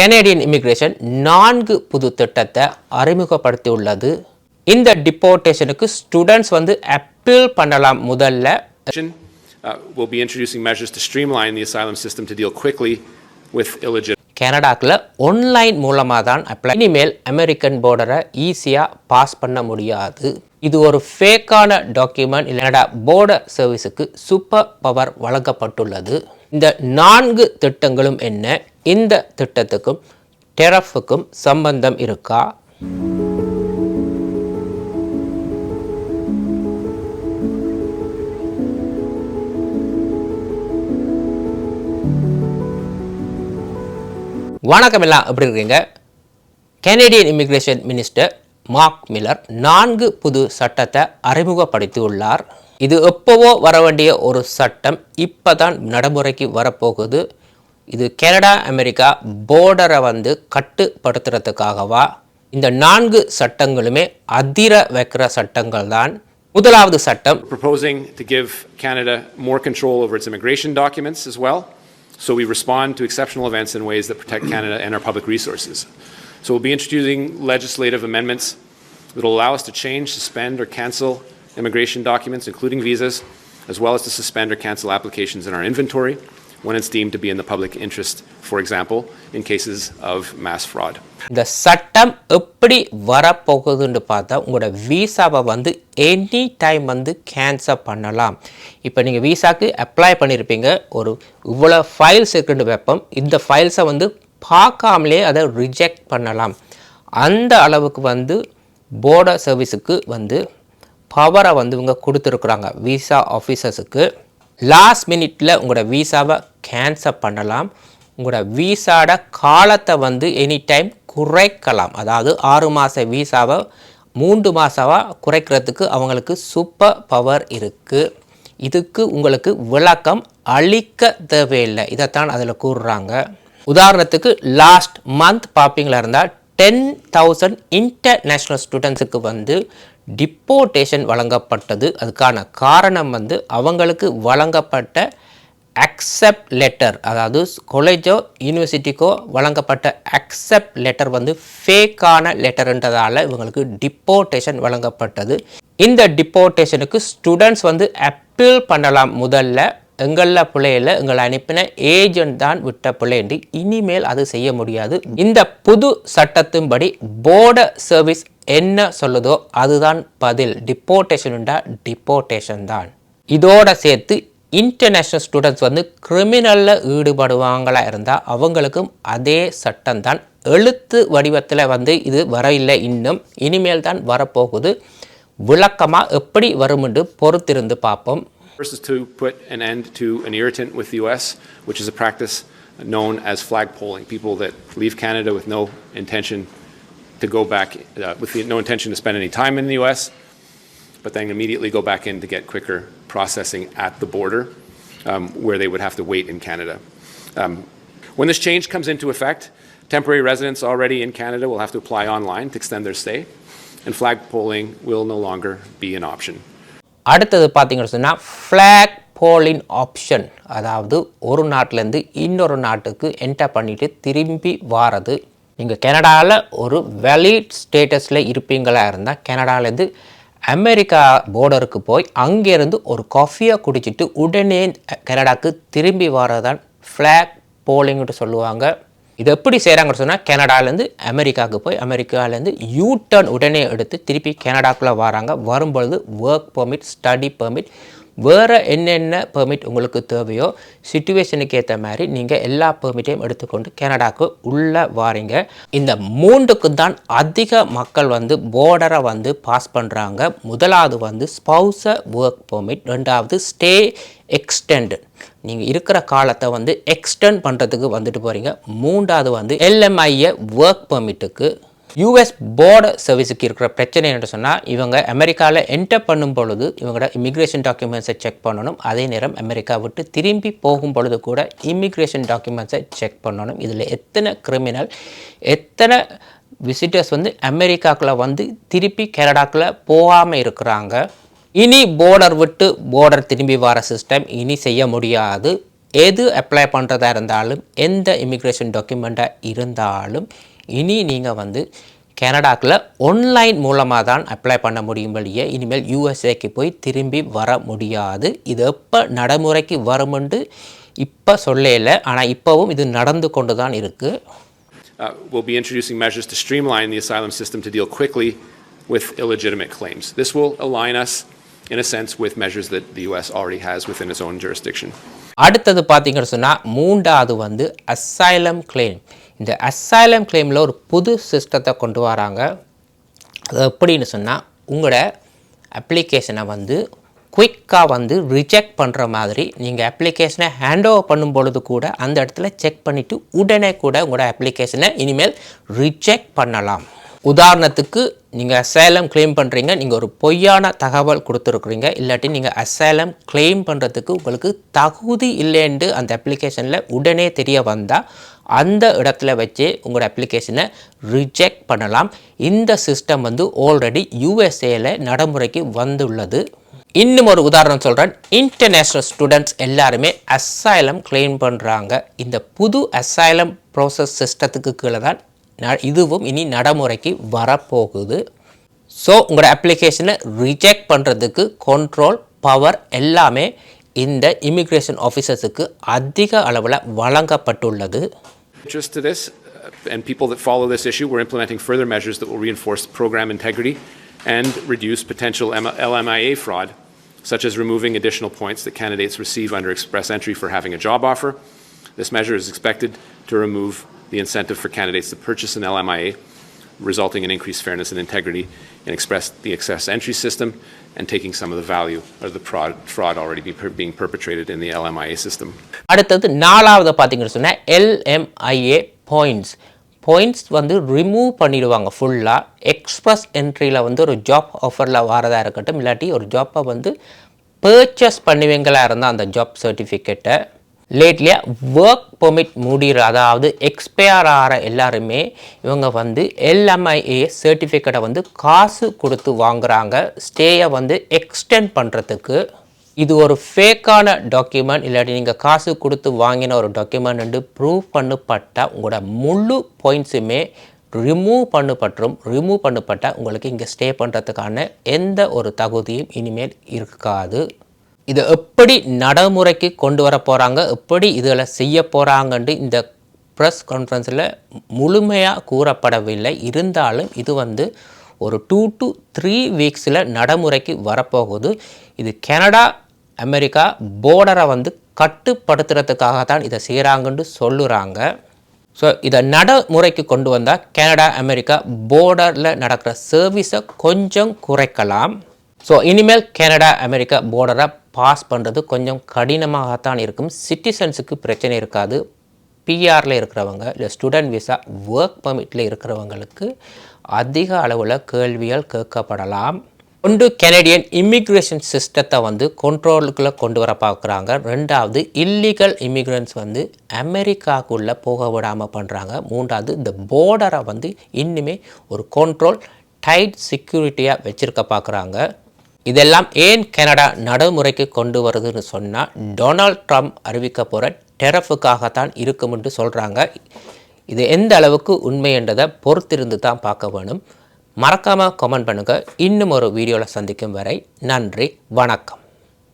Canadian immigration நான்கு புது திட்டத்தை அறிமுகப்படுத்தியுள்ளது. இந்த டிப்போர்டேஷனுக்கு ஸ்டூடெண்ட்ஸ் வந்து அப்பீல் பண்ணலாம் முதல்ல. Uh, We'll be introducing measures to streamline the asylum system to deal quickly with illegitimate கனடாக்கில் ஒன்லைன் மூலமாக தான் அப்ளை இனிமேல் அமெரிக்கன் போர்டரை ஈஸியாக பாஸ் பண்ண முடியாது. இது ஒரு ஃபேக்கான டாக்குமெண்ட் கனடா போர்டர் சர்வீஸுக்கு சூப்பர் பவர் வழங்கப்பட்டுள்ளது. இந்த நான்கு திட்டங்களும் என்ன? இந்த திட்டத்துக்கும் டெரஃபுக்கும் சம்பந்தம் இருக்கா? வணக்கம் எல்லாம் எப்படி இருக்கீங்க? Canadian immigration minister Mark Miller நான்கு புது சட்டத்தை அறிமுகப்படுத்தியுள்ளார். இது எப்போவோ வர வேண்டிய ஒரு சட்டம் இப்போ தான் நடைமுறைக்கு வரப்போகுது இது கனடா அமெரிக்கா போர்டரை வந்து கட்டுப்படுத்துறதுக்காகவா இந்த நான்கு சட்டங்களுமே அதிர வைக்கிற சட்டங்கள் தான் முதலாவது சட்டம் proposing to give Canada more control over its immigration documents as well. So we respond to exceptional events in ways that protect Canada and our public resources. So we'll be introducing legislative amendments that will allow us to change, suspend, or cancel immigration documents, including visas, as well as to suspend or cancel applications in our inventory when it's deemed to be in the public interest, for example, in cases of mass fraud. இந்த சட்டம் எப்படி வரப்போகுதுன்னு பார்த்தா உங்களோட விசாவை வந்து any time வந்து cancel பண்ணலாம் இப்போ நீங்கள் வீசாக்கு அப்ளை பண்ணியிருப்பீங்க ஒரு இவ்வளோ ஃபைல்ஸ் இருக்குன்னு வைப்போம் இந்த ஃபைல்ஸை வந்து பார்க்காமலே அதை ரிஜெக்ட் பண்ணலாம் அந்த அளவுக்கு வந்து போர்டர் சர்வீஸுக்கு வந்து பவரை வந்து இவங்க கொடுத்துருக்குறாங்க. விசா ஆஃபீஸர்ஸுக்கு லாஸ்ட் மினிட்ல உங்களோட விசாவை கேன்சல் பண்ணலாம். உங்களோட விசாட காலத்தை வந்து எனி டைம் குறைக்கலாம். அதாவது ஆறு மாத விசாவை மூன்று மாதமாக குறைக்கிறதுக்கு அவங்களுக்கு சூப்பர் பவர் இருக்குது இதுக்கு உங்களுக்கு விளக்கம் அளிக்க தேவையில்லை. இதைத்தான் அதில் கூறுறாங்க. உதாரணத்துக்கு லாஸ்ட் மந்த் பார்ப்பீங்களா இருந்தால் டென் தௌசண்ட் இன்டர்நேஷ்னல் ஸ்டூடெண்ட்ஸுக்கு வந்து டிப்போர்டேஷன் வழங்கப்பட்டது. அதுக்கான காரணம் வந்து அவங்களுக்கு வழங்கப்பட்ட அக்செப்ட் லெட்டர் அதாவது காலேஜோ யூனிவர்சிட்டிக்கோ வழங்கப்பட்ட அக்செப்ட் லெட்டர் வந்து ஃபேக்கான லெட்டர்ன்றதால் இவங்களுக்கு டிப்போர்டேஷன் வழங்கப்பட்டது. இந்த டிப்போர்டேஷனுக்கு ஸ்டூடெண்ட்ஸ் வந்து அப்பீல் பண்ணலாம் முதல்ல. எங்களில் பிள்ளையில் எங்களை அனுப்பின ஏஜென்ட் தான் விட்ட பிள்ளைன்றி இனிமேல் அது செய்ய முடியாது. இந்த புது சட்டத்தின்படி போர்டர் சர்வீஸ் என்ன சொல்லுதோ அதுதான் பதில். டிப்போர்டேஷனுண்டா டிப்போர்டேஷன் தான். இதோட சேர்த்து இன்டர்நேஷ்னல் ஸ்டூடெண்ட்ஸ் வந்து கிரிமினலில் ஈடுபடுவாங்களா இருந்தால் அவங்களுக்கும் அதே சட்டம் தான். எழுத்து வடிவத்தில் வந்து இது வரையில்லை இன்னும். இனிமேல் தான் வரப்போகுது. விளக்கமாக எப்படி வரும்னு பொறுத்திருந்து பார்ப்போம். First is to put an end to an irritant with the U.S., which is a practice known as flag polling. People that leave Canada with no intention to go back, uh, with the, no intention to spend any time in the U.S., but then immediately go back in to get quicker processing at the border, um, where they would have to wait in Canada. Um, when this change comes into effect, temporary residents already in Canada will have to apply online to extend their stay, and flag polling will no longer be an option. அடுத்தது பார்த்தீங்கன்னு சொன்னால் flag போலின் option அதாவது ஒரு நாட்டிலேருந்து இன்னொரு நாட்டுக்கு enter பண்ணிட்டு திரும்பி வாரது நீங்கள் கனடாவில் ஒரு வேலிட் ஸ்டேட்டஸில் இருப்பீங்களா இருந்தால் கனடாலேருந்து அமெரிக்கா போர்டருக்கு போய் அங்கேருந்து ஒரு காஃபியை குடிச்சிட்டு உடனே கனடாக்கு திரும்பி வரதான் ஃப்ளாக் போலிங்னு சொல்லுவாங்க. இது எப்படி செய்கிறாங்கன்னு சொன்னால் கனடாலேருந்து அமெரிக்காவுக்கு போய் அமெரிக்காலேருந்து யூ டர்ன் உடனே எடுத்து திருப்பி கனடாக்குள்ளே வராங்க. வரும்பொழுது ஒர்க் பெர்மிட் ஸ்டடி பெர்மிட் வேறு என்னென்ன பெர்மிட் உங்களுக்கு தேவையோ சுச்சுவேஷனுக்கு ஏற்ற மாதிரி நீங்கள் எல்லா பெர்மிட்டையும் எடுத்துக்கொண்டு கனடாவுக்கு உள்ளே வாரீங்க. இந்த மூன்றுக்கு தான் அதிக மக்கள் வந்து போர்டரை வந்து பாஸ் பண்ணுறாங்க முதலாவது வந்து ஸ்பௌச ஒர்க் பெர்மிட் ரெண்டாவது ஸ்டே எக்ஸ்டெண்ட் நீங்கள் இருக்கிற காலத்தை வந்து எக்ஸ்டெண்ட் பண்ணுறதுக்கு வந்துட்டு போகிறீங்க மூன்றாவது வந்து எல்எம்ஐஏ ஒர்க் பெர்மிட்டுக்கு யூஎஸ் போர்டர் சர்வீஸுக்கு இருக்கிற பிரச்சனை என்று சொன்னால் இவங்க அமெரிக்காவில் என்டர் பண்ணும் பொழுது இவங்களோட இமிக்ரேஷன் டாக்குமெண்ட்ஸை செக் பண்ணணும். அதே நேரம் அமெரிக்கா விட்டு திரும்பி போகும் பொழுது கூட இமிக்ரேஷன் டாக்குமெண்ட்ஸை செக் பண்ணணும். இதில் எத்தனை கிரிமினல் எத்தனை விசிட்டர்ஸ் வந்து அமெரிக்காக்குள்ளே வந்து திருப்பி கனடாக்குள்ளே போகாமல் இருக்கிறாங்க. இனி போர்டர் விட்டு போர்டர் திரும்பி வர சிஸ்டம் இனி செய்ய முடியாது. எது அப்ளை பண்ணுறதா இருந்தாலும் எந்த இமிக்ரேஷன் டாக்குமெண்ட்டாக இருந்தாலும் இனி நீங்கள் வந்து கனடாக்கில் ஆன்லைன் மூலமாக தான் அப்ளை பண்ண முடியும் வழியே இனிமேல் யூஎஸ்ஏக்கு போய் திரும்பி வர முடியாது இது எப்போ நடைமுறைக்கு வருமென்று இப்போ சொல்லல ஆனால் இப்போவும் இது நடந்து கொண்டு தான் இருக்குது Uh, We'll be introducing measures to streamline the asylum system to deal quickly with illegitimate claims. This will align us, in a sense, with measures that the U.S. already has within its own jurisdiction. அடுத்தது பார்த்தீங்கன்னு சொன்னால் மூன்றாவது வந்து asylum claim இந்த asylum கிளைமில் ஒரு புது சிஸ்டத்தை கொண்டு வராங்க. அது எப்படின்னு சொன்னால் உங்களோட அப்ளிகேஷனை வந்து குயிக்காக வந்து ரிஜெக்ட் பண்ணுற மாதிரி நீங்கள் அப்ளிகேஷனை ஹேண்ட் ஓவர் பண்ணும் பொழுது கூட அந்த இடத்துல செக் பண்ணிவிட்டு உடனே கூட உங்களோட அப்ளிகேஷனை இனிமேல் ரிஜெக்ட் பண்ணலாம். உதாரணத்துக்கு நீங்கள் அசேலம் கிளைம் பண்ணுறீங்க நீங்கள் ஒரு பொய்யான தகவல் கொடுத்துருக்குறீங்க இல்லாட்டி நீங்கள் அசேலம் கிளைம் பண்ணுறதுக்கு உங்களுக்கு தகுதி இல்லைன்னு அந்த அப்ளிகேஷனில் உடனே தெரிய வந்தால் அந்த இடத்துல வச்சு உங்களோட அப்ளிகேஷனை ரிஜெக்ட் பண்ணலாம். இந்த சிஸ்டம் வந்து ஆல்ரெடி யூஎஸ்ஏல நடைமுறைக்கு வந்துள்ளது. இன்னும் ஒரு உதாரணம் சொல்கிறேன் இன்டர்நேஷ்னல் ஸ்டூடெண்ட்ஸ் எல்லாருமே அசைலம் கிளைம் பண்ணுறாங்க இந்த புது அசைலம் ப்ராசஸ் சிஸ்டத்துக்கு கீழே தான் இதுவும் இனி நடைமுறைக்கு வரப்போகுது ஸோ உங்களோட அப்ளிகேஷனை ரிஜெக்ட் பண்ணுறதுக்கு கண்ட்ரோல் பவர் எல்லாமே இந்த இமிக்ரேஷன் ஆஃபீஸர்ஸுக்கு அதிக அளவில் வழங்கப்பட்டுள்ளது Just to this, and people that follow this issue, we're implementing further measures that will reinforce program integrity and reduce potential LMIA fraud, such as removing additional points that candidates receive under express entry for having a job offer. This measure is expected to remove the incentive for candidates to purchase an LMIA, resulting in increased fairness and integrity in express, the express entry system and taking some of the value of the fraud, fraud already be, per- being perpetrated in the LMIA system. அடுத்தது நாலாவது பார்த்தீங்கன்னு சொன்னால் LMIA points points வந்து remove பண்ணிடுவாங்க ஃபுல்லாக express என்ட்ரியில் வந்து ஒரு job ஆஃபரில் வரதாக இருக்கட்டும் இல்லாட்டி ஒரு ஜாப்பை வந்து பர்ச்சேஸ் பண்ணுவீங்களா இருந்தால் அந்த ஜாப் சர்டிஃபிகேட்டை லேட்லியாக ஒர்க் பெர்மிட் முடிகிற அதாவது எக்ஸ்பயர் ஆகிற எல்லாருமே இவங்க வந்து எல்எம்ஐஏ சர்டிஃபிகேட்டை வந்து காசு கொடுத்து வாங்குறாங்க. ஸ்டேயை வந்து எக்ஸ்டெண்ட் பண்ணுறதுக்கு இது ஒரு ஃபேக்கான டாக்குமெண்ட் இல்லாட்டி நீங்கள் காசு கொடுத்து வாங்கின ஒரு டாக்குமெண்ட் ப்ரூவ் பண்ணப்பட்ட உங்களோட முழு பாயிண்ட்ஸுமே ரிமூவ் பண்ணப்பட்டும் ரிமூவ் பண்ணப்பட்ட உங்களுக்கு இங்கே ஸ்டே பண்ணுறதுக்கான எந்த ஒரு தகுதியும் இனிமேல் இருக்காது. இதை எப்படி நடைமுறைக்கு கொண்டு வர போகிறாங்க எப்படி இதில் செய்ய போகிறாங்கன்ட்டு இந்த ப்ரெஸ் கான்ஃபரன்ஸில் முழுமையாக கூறப்படவில்லை. இருந்தாலும் இது வந்து ஒரு டூ டு த்ரீ வீக்ஸில் நடைமுறைக்கு வரப்போகுது. இது கனடா அமெரிக்கா போர்டரை வந்து கட்டுப்படுத்துறதுக்காக தான் இதை செய்கிறாங்கன்னு சொல்லுறாங்க. ஸோ இதை நடைமுறைக்கு கொண்டு வந்தால் கனடா அமெரிக்கா போர்டரில் நடக்கிற சர்வீஸை கொஞ்சம் குறைக்கலாம். ஸோ இனிமேல் கனடா அமெரிக்கா போர்டரை பாஸ் பண்ணுறது கொஞ்சம் கடினமாகத்தான் இருக்கும். சிட்டிசன்ஸுக்கு பிரச்சனை இருக்காது. பிஆரில் இருக்கிறவங்க இல்லை ஸ்டூடெண்ட் விசா ஒர்க் பர்மிட்டில் இருக்கிறவங்களுக்கு அதிக அளவில் கேள்விகள் கேட்கப்படலாம். ஒன்று கெனடியன் இமிக்ரேஷன் சிஸ்டத்தை வந்து கண்ட்ரோலுக்குள்ளே கொண்டு வர பார்க்குறாங்க. ரெண்டாவது இல்லீகல் இமிக்ரன்ஸ் வந்து அமெரிக்காவுக்குள்ளே போக விடாமல் பண்ணுறாங்க மூன்றாவது இந்த போர்டரை வந்து இன்னுமே ஒரு கண்ட்ரோல் டைட் செக்யூரிட்டியாக வச்சுருக்க பார்க்குறாங்க. இதெல்லாம் ஏன் கனடா நடைமுறைக்கு கொண்டு வருதுன்னு சொன்னால் டொனால்ட் ட்ரம்ப் அறிவிக்க போகிற டெரஃபுக்காகத்தான் இருக்கும்னு சொல்கிறாங்க இது எந்த அளவுக்கு உண்மை என்றதை பொறுத்திருந்து தான் பார்க்க வேணும். மறக்காமல் கமெண்ட் பண்ணுங்கள் இன்னும் ஒரு வீடியோவில் சந்திக்கும் வரை நன்றி வணக்கம்.